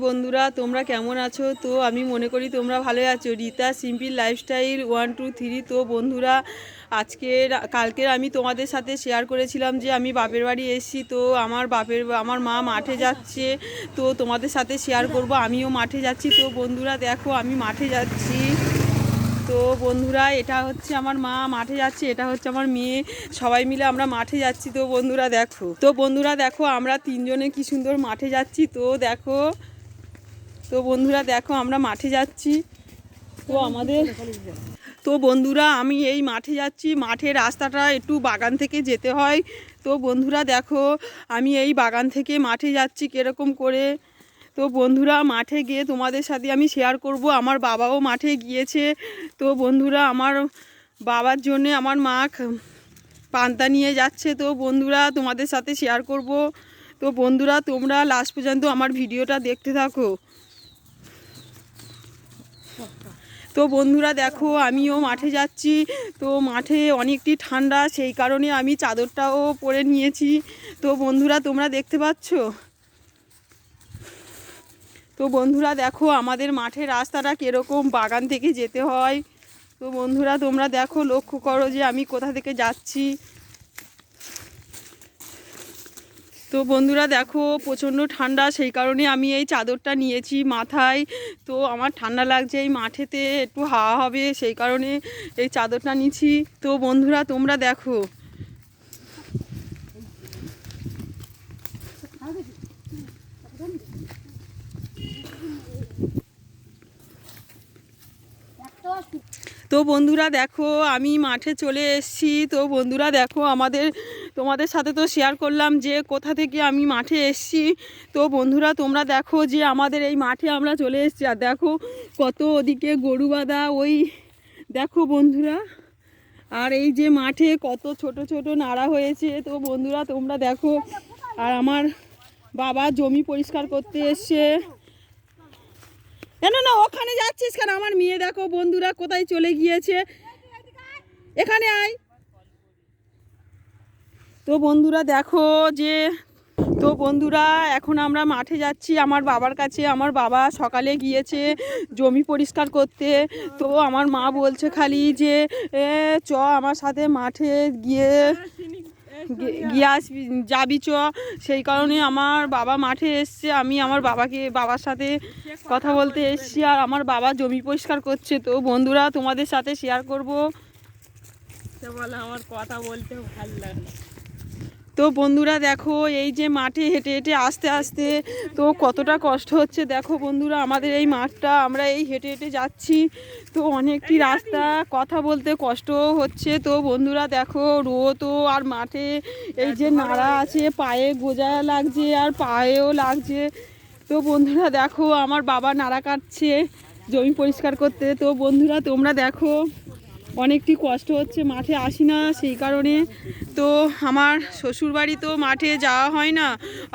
বন্ধুরা, তোমরা কেমন আছো? তো আমি মনে করি তোমরা ভালোই আছো। Rita simple lifestyle one two three তো বন্ধুরা, আজকের, কালকের আমি তোমাদের সাথে শেয়ার করেছিলাম যে আমি বাপের বাড়ি এসেছি। তো আমার বাপের, আমার মা মাঠে যাচ্ছে। তো তোমাদের সাথে শেয়ার করব, আমিও মাঠে যাচ্ছি। তো বন্ধুরা, দেখো, আমি মাঠে যাচ্ছি। তো বন্ধুরা, এটা হচ্ছে আমার মা মাঠে যাচ্ছে, এটা হচ্ছে আমার মেয়ে। সবাই মিলে আমরা মাঠে যাচ্ছি। তো বন্ধুরা, দেখো। তো বন্ধুরা, দেখো, আমরা তিনজনে কি সুন্দর মাঠে যাচ্ছি। তো দেখো তো বন্ধুরা দেখো, আমরা মাঠে যাচ্ছি। তো আমাদের তো বন্ধুরা, আমি এই মাঠে যাচ্ছি। মাঠের রাস্তাটা একটু বাগান থেকে যেতে হয়। তো বন্ধুরা দেখো, আমি এই বাগান থেকে মাঠে যাচ্ছি কীরকম করে। তো বন্ধুরা, মাঠে গিয়ে তোমাদের সাথে আমি শেয়ার করব। আমার বাবাও মাঠে গিয়েছে। তো বন্ধুরা, আমার বাবার জন্যে আমার মা পান্তা নিয়ে যাচ্ছে। তো বন্ধুরা, তোমাদের সাথে শেয়ার করব। তো বন্ধুরা, তোমরা লাস্ট পর্যন্ত আমার ভিডিওটা দেখতে থাকো। তো বন্ধুরা দেখো, আমিও মাঠে যাচ্ছি। তো মাঠে অনেকটি ঠান্ডা, সেই কারণে আমি চাদরটাও পরে নিয়েছি। তো বন্ধুরা, তোমরা দেখতে পাচ্ছ? তো বন্ধুরা দেখো, আমাদের মাঠে রাস্তাটা কীরকম? বাগান থেকে যেতে হয়। তো বন্ধুরা, তোমরা দেখো, লক্ষ্য করো যে আমি কোথা থেকে যাচ্ছি। তো বন্ধুরা দেখো, প্রচণ্ড ঠান্ডা, সেই কারণে আমি এই চাদরটা নিয়েছি মাথায়। তো আমার ঠান্ডা লাগছে এই মাঠেতে, একটু হাওয়া হবে, সেই কারণে এই চাদরটা নিচ্ছি। তো বন্ধুরা তোমরা দেখো তো বন্ধুরা দেখো, আমি মাঠে চলে এসেছি। তো বন্ধুরা দেখো, আমাদের, তোমাদের সাথে তো শেয়ার করলাম যে কোথা থেকে আমি মাঠে এসেছি। তো বন্ধুরা, তোমরা দেখো যে আমাদের এই মাঠে আমরা চলে এসেছি। আর দেখো কত ওদিকে গরু বাঁধা, ওই দেখো বন্ধুরা। আর এই যে মাঠে কত ছোট ছোট নাড়া হয়েছে। তো বন্ধুরা, তোমরা দেখো, আর আমার বাবা জমি পরিষ্কার করতে এসছে। কেন না ওখানে যাচ্ছিস কেন? আমার মেয়ে দেখো, বন্ধুরা কোথায় চলে গিয়েছে। এখানে আয়। তো বন্ধুরা দেখো যে, তো বন্ধুরা, এখন আমরা মাঠে যাচ্ছি আমার বাবার কাছে। আমার বাবা সকালে গিয়েছে জমি পরিষ্কার করতে। তো আমার মা বলছে খালি যে চ আমার সাথে মাঠে গিয়ে গিয়ে আসবি যাবি চ। সেই কারণে আমার বাবা মাঠে এসছে আমি আমার বাবাকে বাবার সাথে কথা বলতে এসছি আর আমার বাবা জমি পরিষ্কার করছে। তো বন্ধুরা তোমাদের সাথে শেয়ার করব। বলো বলে আমার কথা বলতে ভালো লাগে। তো বন্ধুরা দেখো, এই যে মাঠে হেঁটে হেঁটে আস্তে আস্তে তো কতটা কষ্ট হচ্ছে। দেখো বন্ধুরা, আমাদের এই মাঠটা, আমরা এই হেঁটে হেঁটে যাচ্ছি। তো অনেকটি রাস্তা, কথা বলতে কষ্ট হচ্ছে। তো বন্ধুরা দেখো রোদও আর মাঠে এই যে নাড়া আছে, পায়ে গোজা লাগছে আর পায়েও লাগছে। তো বন্ধুরা দেখো, আমার বাবা নাড়া কাটছে জমি পরিষ্কার করতে। তো বন্ধুরা, তোমরা দেখো অনেকটি কষ্ট হচ্ছে, মাঠে আসি না সেই কারণে। তো আমার শ্বশুরবাড়ি তো মাঠে যাওয়া হয় না,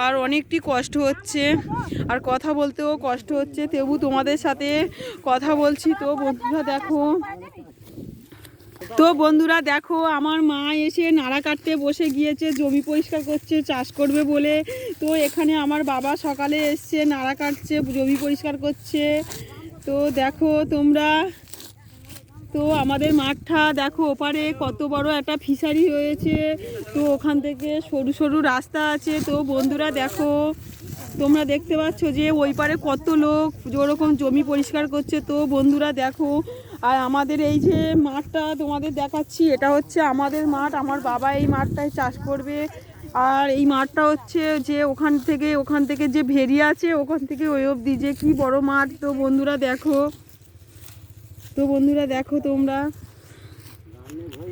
আর অনেকটি কষ্ট হচ্ছে। আর কথা বলতেও কষ্ট হচ্ছে। তবু তোমাদের সাথে কথা বলছি। তো বন্ধুরা দেখো, তো বন্ধুরা দেখো, আমার মা এসে নাড়া কাটতে বসে গিয়েছে, জমি পরিষ্কার করছে, চাষ করবে বলে। তো এখানে আমার বাবা সকালে এসছে নাড়া কাটছে, জমি পরিষ্কার করছে। তো দেখো তোমরা তো আমাদের মাঠটা দেখো, ওপারে কত বড় একটা ফিশারি হয়েছে তো ওখান থেকে সরু সরু রাস্তা আছে। তো বন্ধুরা দেখো, তোমরা দেখতে পাচ্ছ যে ওই পারে কত লোক যেরকম জমি পরিষ্কার করছে। তো বন্ধুরা দেখো, আর আমাদের এই যে মাঠটা তোমাদের দেখাচ্ছি, এটা হচ্ছে আমাদের মাঠ। আমার বাবা এই মাঠটায় চাষ করবে। আর এই মাঠটা হচ্ছে যে ওখান থেকে ওখান থেকে যে ভেরি আছে, ওখান থেকে ওই অবধি। যে কী বড় মাঠ। তো বন্ধুরা দেখো তো বন্ধুরা দেখো তোমরা।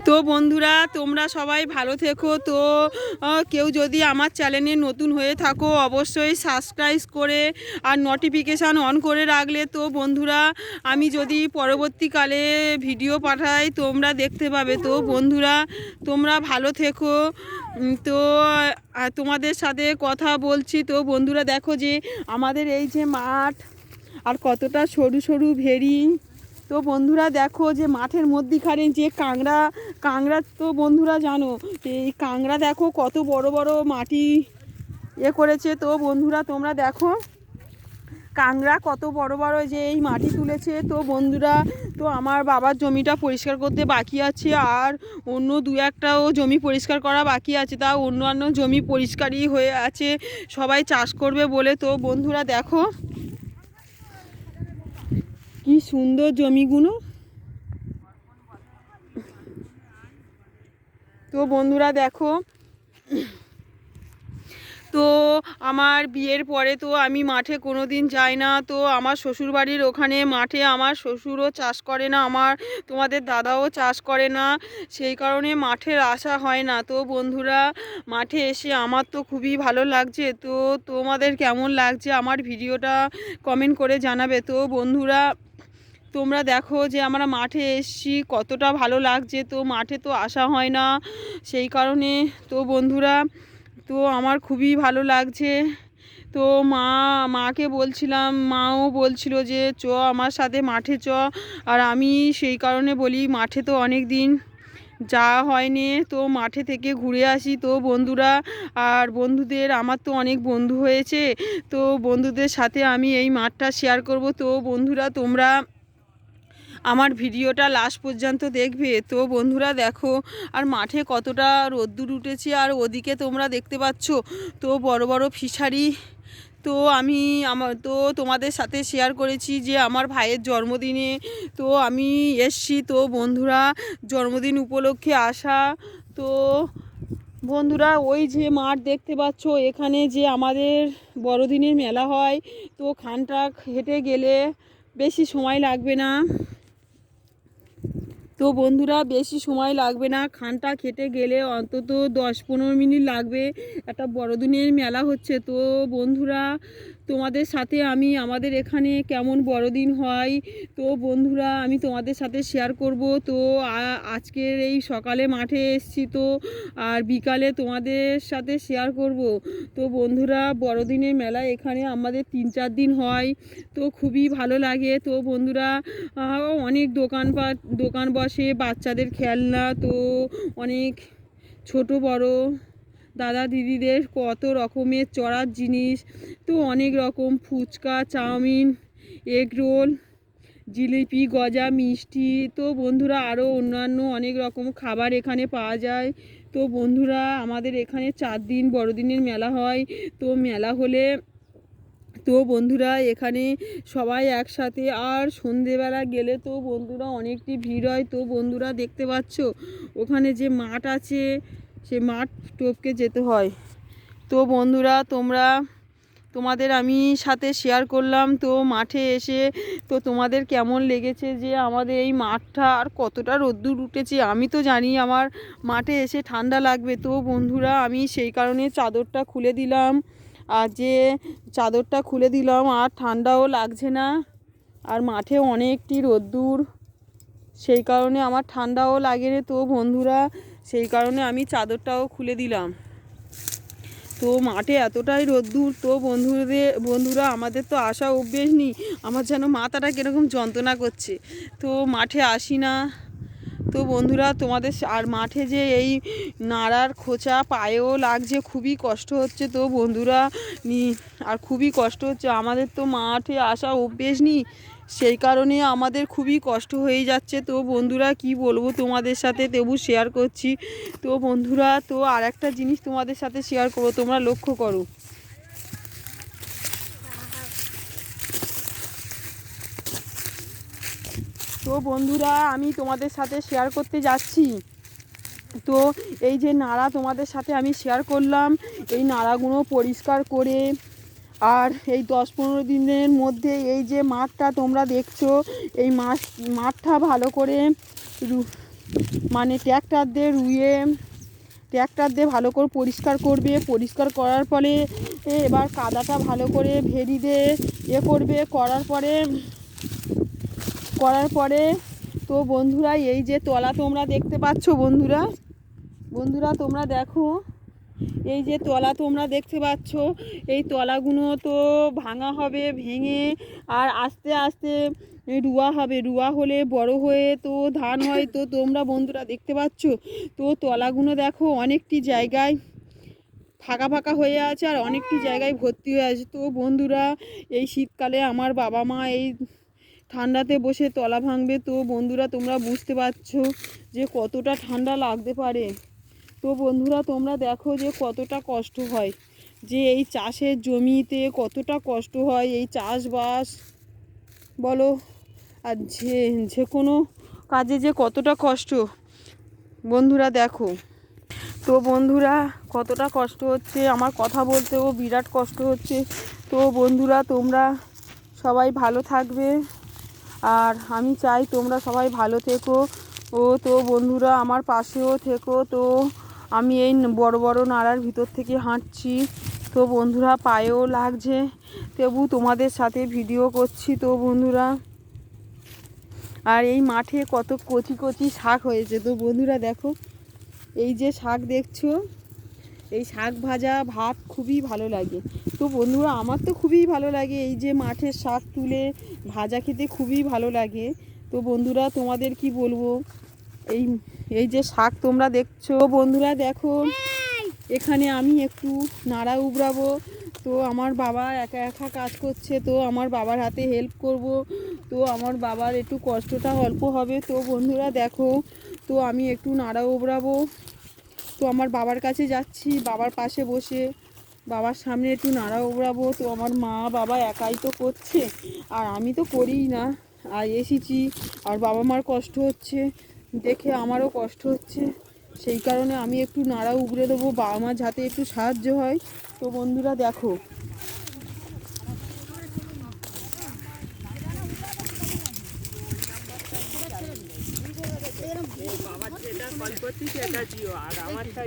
তো বন্ধুরা, তোমরা সবাই ভালো থেকো। তো কেউ যদি আমার চ্যানেলে নতুন হয়ে থাকো, অবশ্যই সাবস্ক্রাইব করে আর নোটিফিকেশান অন করে রাখলে। তো বন্ধুরা, আমি যদি পরবর্তীকালে ভিডিও পাঠাই, তোমরা দেখতে পাবে। তো বন্ধুরা, তোমরা ভালো থেকো। তো তোমাদের সাথে কথা বলছি। তো বন্ধুরা দেখো যে, আমাদের এই যে মাঠ, আর কতটা সরু সরু ভেরি তো বন্ধুরা দেখো যে মাঠের মধ্যিখানে যে কাংড়া কাংড়া তো বন্ধুরা জানো, এই কাংড়া দেখো কত বড় বড় মাটি এ করেছে। তো বন্ধুরা তোমরা দেখো কাংড়া কত বড় বড় যে এই মাটি তুলেছে। তো বন্ধুরা, তো আমার বাবার জমিটা পরিষ্কার করতে বাকি আছে, আর অন্য দু একটাও জমি পরিষ্কার করা বাকি আছে। তা অন্যান্য জমি পরিষ্কারই হয়ে আছে, সবাই চাষ করবে বলে। তো বন্ধুরা দেখো কি সুন্দর জমিগুলো। তো বন্ধুরা দেখো, তো আমার বিয়ের পরে তো আমি মাঠে কোনো দিন যাই না, তো আমার শ্বশুরবাড়ির ওখানে মাঠে আমার শ্বশুরও চাষ করে না, আমার তোমাদের দাদাও চাষ করে না, সেই কারণে মাঠের আসা হয় না। তো বন্ধুরা, মাঠে এসে আমার তো খুবই ভালো লাগছে, তো তোমাদের কেমন লাগছে আমার ভিডিওটা কমেন্ট করে জানাবে। তো বন্ধুরা তোমরা দেখো যে আমরা মাঠে এসছি, কতটা ভালো লাগছে। তো মাঠে তো আসা হয় না। সেই কারণে তো বন্ধুরা, তো আমার খুবই ভালো লাগছে। তো মা, মাকে বলছিলাম, মাও বলছিল যে, চ আমার সাথে মাঠে চ। আর আমি সেই কারণে বলি, মাঠে তো অনেক দিন যাওয়া হয়নি। তো মাঠে থেকে ঘুরে আসি। তো বন্ধুরা, আর বন্ধুদের, আমার তো অনেক বন্ধু হয়েছে। তো বন্ধুদের সাথে আমি এই মাঠটা শেয়ার করব। তো বন্ধুরা, তোমরা আমার ভিডিওটা লাস্ট পর্যন্ত দেখবে। তো বন্ধুরা দেখো, আর মাঠে কতটা রোদ্দুর উঠেছে, আর ওদিকে তোমরা দেখতে পাচ্ছ, তো বড় বড় ফিশারি। তো আমি আমার তো তোমাদের সাথে শেয়ার করেছি যে আমার ভাইয়ের জন্মদিনে, তো আমি এসছি। তো বন্ধুরা, জন্মদিন উপলক্ষে আসা। তো বন্ধুরা, ওই যে মাঠ দেখতে পাচ্ছ, এখানে যে আমাদের বড়দিনের মেলা হয়, তো খানটা হেঁটে গেলে বেশি সময় লাগবে না। তো বন্ধুরা, বেশি সময় লাগবে না। খানটা খেতে গেলে অন্তত দশ পনেরো মিনিট লাগবে। একটা বড়দিনের মেলা হচ্ছে। তো বন্ধুরা তোমাদের সাথে আমি, আমাদের এখানে কেমন বড়দিন হয়? তো বন্ধুরা, আমি তোমাদের সাথে শেয়ার করব। তো আজকের এই সকালে মাঠে এসছি তো, আর বিকালে তোমাদের সাথে শেয়ার করব। তো বন্ধুরা, বড়দিনের মেলা এখানে আমাদের তিন চার দিন হয়। তো খুবই ভালো লাগে। তো বন্ধুরা অনেক দোকানপাট, দোকান বসে বাচ্চাদের খেলনা, তো অনেক ছোট, বড় দাদা দিদিদের কত রকমের চড়ার জিনিস। তো অনেক রকম phuchka, chow mein, egg roll, jalebi, গজা, মিষ্টি। তো বন্ধুরা আরও অন্যান্য অনেক রকম খাবার এখানে পাওয়া যায়। তো বন্ধুরা আমাদের এখানে চার দিন বড়দিনের মেলা হয়। তো মেলা হলে তো বন্ধুরা এখানে সবাই একসাথে আর সন্ধেবেলা গেলে তো বন্ধুরা অনেকটি ভিড় হয়। তো বন্ধুরা দেখতে পাচ্ছ, ওখানে যে মাঠ আছে সে মাঠ টপকে যেতে হয়। তো বন্ধুরা, তোমরা, তোমাদের আমি সাথে শেয়ার করলাম। তো মাঠে এসে, তো তোমাদের কেমন লেগেছে যে আমাদের এই মাঠটা আর কতটা রোদ্দুর উঠেছে? আমি তো জানি আমার মাঠে এসে ঠান্ডা লাগবে। তো বন্ধুরা, আমি সেই কারণে চাদরটা খুলে দিলাম। আর যে চাদরটা খুলে দিলাম, আর ঠান্ডাও লাগছে না। আর মাঠে অনেকটি রোদ্দুর। সেই কারণে আমার ঠান্ডাও লাগে না তো বন্ধুরা সেই কারণে আমি চাদরটাও খুলে দিলাম। তো মাঠে এতটাই রোদ্দুর, তো বন্ধুদের, বন্ধুরা, আমাদের তো আসা অভ্যেস নেই। আমার যেন মাথাটা কীরকম যন্ত্রণা করছে। তো মাঠে আসি না। তো বন্ধুরা, তোমাদের আর মাঠে যে এই নাড়ার খোঁচা পায়েও লাগছে, খুবই কষ্ট হচ্ছে। তো বন্ধুরা, নি- আর খুবই কষ্ট হচ্ছে। আমাদের তো মাঠে আসা অভ্যেস নেই। সেই কারণে আমাদের খুবই কষ্ট হয়ে যাচ্ছে। তো বন্ধুরা, কি বলব তোমাদের সাথে? তবু শেয়ার করছি। তো বন্ধুরা, তো আর একটা জিনিস তোমাদের সাথে শেয়ার করব, তোমরা লক্ষ্য করো। তো বন্ধুরা, আমি তোমাদের সাথে শেয়ার করতে যাচ্ছি। তো এই যে নাড়া তোমাদের সাথে আমি শেয়ার করলাম, এই নাড়াগুলো পরিষ্কার করে আর এই দশ পনেরো দিনের মধ্যে এই যে মাঠটা তোমরা দেখছ, এই মাঠ, মাঠটা ভালো করে মানে ট্র্যাক্টার দিয়ে রুয়ে ট্র্যাক্টার দিয়ে ভালো করে পরিষ্কার করবে। পরিষ্কার করার ফলে এবার কাদাটা ভালো করে ভেরি দিয়ে এ করবে। করার পরে করার পরে তো বন্ধুরা, এই যে তলা তোমরা দেখতে পাচ্ছ বন্ধুরা বন্ধুরা তোমরা দেখো। এই যে তলা তোমরা দেখতে পাচ্ছ, এই তলাগুলো তো ভাঙা হবে, ভেঙে, আর আস্তে আস্তে রুয়া হবে। রুয়া হলে বড় হয়ে তো ধান হয়। তো তোমরা বন্ধুরা দেখতে পাচ্ছ? তো তলাগুলো দেখো অনেকটি জায়গায় ফাঁকা ফাঁকা হয়ে আছে আর অনেকটি জায়গায় ভর্তি হয়ে আছে। তো বন্ধুরা, এই শীতকালে আমার বাবা মা এই ঠান্ডাতে বসে তলা ভাঙবে। তো বন্ধুরা, তোমরা বুঝতে পারছ যে কতটা ঠান্ডা লাগতে পারে। তো বন্ধুরা, তোমরা দেখো যে কতটা কষ্ট হয়। যে এই চাষের জমিতে কতটা কষ্ট হয়, এই চাষবাস, বলো, আর যে যে কোনো কাজে যে কতটা কষ্ট। বন্ধুরা দেখো, তো বন্ধুরা কতটা কষ্ট হচ্ছে, আমার কথা বলতেও বিরাট কষ্ট হচ্ছে। তো বন্ধুরা, তোমরা সবাই ভালো থাকবে, আর আমি চাই তোমরা সবাই ভালো থেকো। ও তো বন্ধুরা, আমার পাশেও থেকো, তো আমি এই বড় বড় নাড়ার ভিতর থেকে হাঁটছি। তো বন্ধুরা, পায়েও লাগছে। তবু তোমাদের সাথে ভিডিও করছি তো বন্ধুরা। আর এই মাঠে কত কচি কচি শাক হয়েছে তো বন্ধুরা দেখো। এই যে শাক দেখছ? এই শাক ভাজা ভাত খুবই ভালো লাগে। তো বন্ধুরা, আমার তো খুবই ভালো লাগে এই যে মাঠের শাক তুলে ভাজা খেতে খুবই ভালো লাগে। তো বন্ধুরা, তোমাদের কি বলব? এই এই যে শাক তোমরা দেখছ। বন্ধুরা দেখো এখানে আমি একটু নাড়া উবড়াবো তো আমার বাবা একা একা কাজ করছে তো আমার বাবার হাতে হেল্প করব। তো আমার বাবার একটু কষ্টটা অল্প হবে। তো বন্ধুরা দেখো তো আমি একটু নাড়া উবড়াবো তো আমার বাবার কাছে যাচ্ছি বাবার পাশে বসে। বাবার সামনে একটু নাড়া উবড়াবো তো আমার মা বাবা একাই তো করছে আর আমি তো করিই না। আর এসেছি আর বাবা মার কষ্ট হচ্ছে। দেখে আমারও কষ্ট হচ্ছে। সেই কারণে আমি একটু নাড়া উবড়ে দেবো বাবা মার যাতে একটু সাহায্য হয়। তো বন্ধুরা দেখো।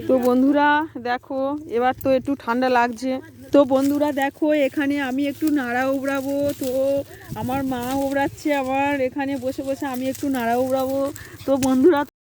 তো বন্ধুরা দেখো, এবার তো একটু ঠান্ডা লাগছে। তো বন্ধুরা দেখো, এখানে আমি একটু নাড়া উবড়াবো তো আমার মা উবড়াচ্ছে আমার এখানে বসে বসে আমি একটু নাড়া উবড়াবো তো বন্ধুরা